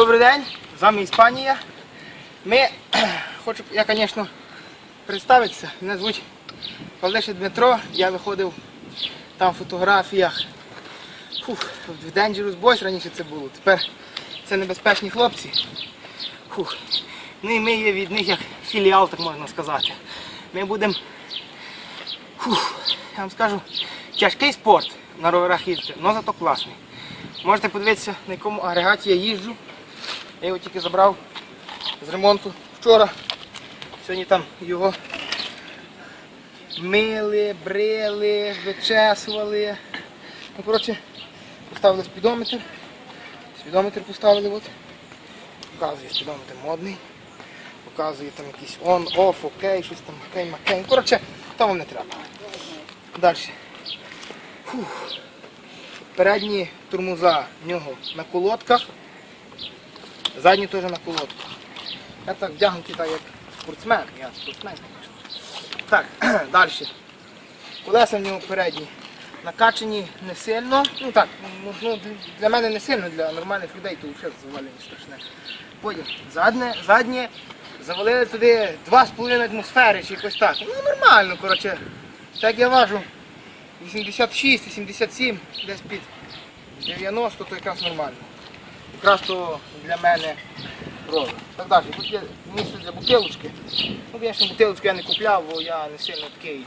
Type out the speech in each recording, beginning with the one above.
Добрий день, з вами Іспанія. Ми, хочу, я, звісно, представитися. Мене звуть Павлиша Дмитро. Я виходив там в фотографіях фух, в Dangerous Boys раніше це було. Тепер це небезпечні хлопці. Фух. Ну і ми є від них як філіал, так можна сказати. Ми будемо, я вам скажу, тяжкий спорт на роверах їздити, але зато класний. Можете подивитися, на якому агрегаті я їжджу. Я його тільки забрав з ремонту вчора. Сьогодні там його мили, брили, вичесували. Ну, коротше, поставили спідометр. Спідометр поставили от. Показує спідометр модний. Показує там якийсь он, оф, окей, щось там, окей, макей. Коротше, то вам не треба. Далі. Передні тормоза в нього на колодках, задні теж на колодках. Я так вдягнутий так як спортсмен, я спортсмен, звісно. Так, далі. Колеса в нього передні накачані не сильно. Ну так, ну, для мене не сильно, для нормальних людей то взагалі завалення страшне. Потім заднє, заднє завалили туди 2,5 атмосфери чи якось так. Ну нормально, коротше. Так я важу 86, 87, десь під 90, то якраз нормально. Якраз то для мене ровер. Так далі, тут є місце для бутилочки. Ну, звісно, бутилочку я не купляв, бо я не сильно такий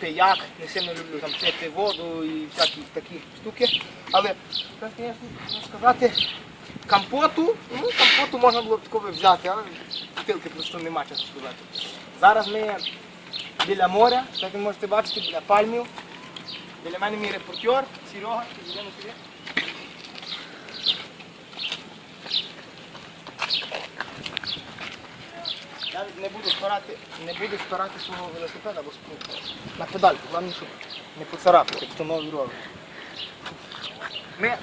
пияк, не сильно люблю там пити воду і всякі такі штуки. Але, так, звісно, сказати, компоту, ну, компоту можна було б такого взяти, але бутилки просто нема, чесно сказати. Зараз ми біля моря, як ви можете бачити, біля пальмів. Біля мене мій репортер, Серега, йдемо сюди. Я не буду спирати, не буду спирати свого велосипеда, бо спру. На педальку, головне, щоб не поцарапати, хто новий ровер. Ми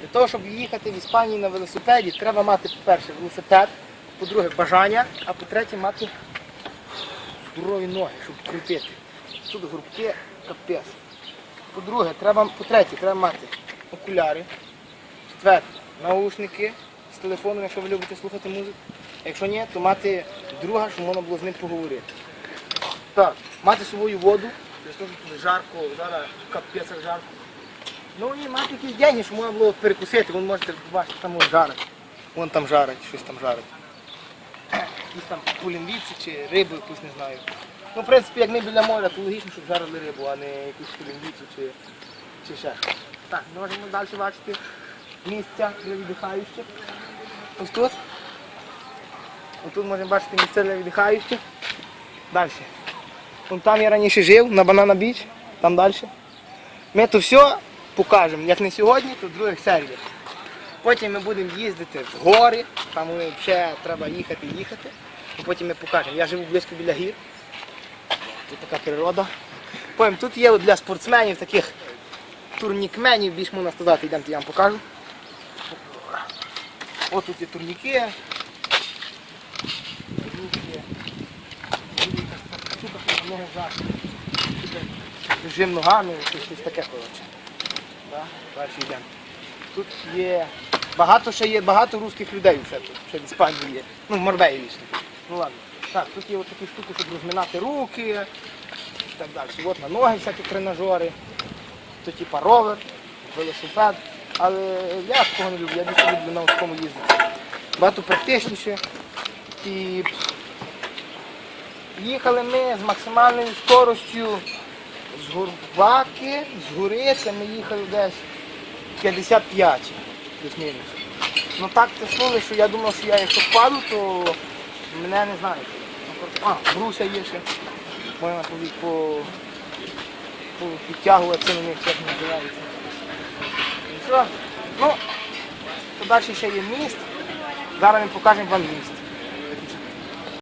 для того, щоб їхати в Іспанії на велосипеді, треба мати, по-перше, велосипед, по-друге, бажання, а по-третє, мати здорові ноги, щоб крутити. Тут грубки капець. По-друге, треба, по-третє, треба мати окуляри. Четверте, наушники телефоном, якщо ви любите слухати музику. Якщо ні, то мати друга, щоб можна було з ним поговорити. Так, мати свою воду, щоб тут жарко, зараз капець жарко. Ну і мати якісь деньги, щоб можна було перекусити, ви можете бачити, там вон жарить. Вон там жарить, щось там жарить. Якісь там пулінвіці чи рибу якусь не знаю. Ну, в принципі, як ми біля моря, то логічно, щоб жарили рибу, а не якусь пулінвіцю чи, чи ще щось. Так, можемо далі бачити місця для віддихаючих. Ось тут. Ось тут можемо бачити місця для віддихаючих. Далі. Вон там я раніше жив, на Банана Біч, там далі. Ми то все покажемо, як не сьогодні, то в других серіях. Потім ми будемо їздити в гори, там взагалі треба їхати і їхати. І потім ми покажемо. Я живу близько біля гір. Тут така природа. Потім тут є для спортсменів, таких турнікменів, більш можна сказати, йдемо, я вам покажу. Ось тут є турніки. Режим ногами, щось, таке, коротше. Далі йдемо. Тут є багато ще є багато русських людей ще тут, ще в Іспанії є. Ну, в Морбеї лічно. Ну ладно. Так, тут є от такі штуки, щоб розминати руки і так далі. От на ноги всякі тренажери. Тут типа ровер, велосипед. Але я такого не люблю, я більше люблю на такому їздити. Багато практичніше. І їхали ми з максимальною скоростю з Гурбаки, з гори, це ми їхали десь 55 плюс-мінус. Ну так тиснули, що я думав, що я якщо впаду, то мене не знають. Ну, А, бруся є ще. Можна по, по, підтягувати на них, як називається. Ну, то далі ще є міст. Зараз ми покажемо вам міст.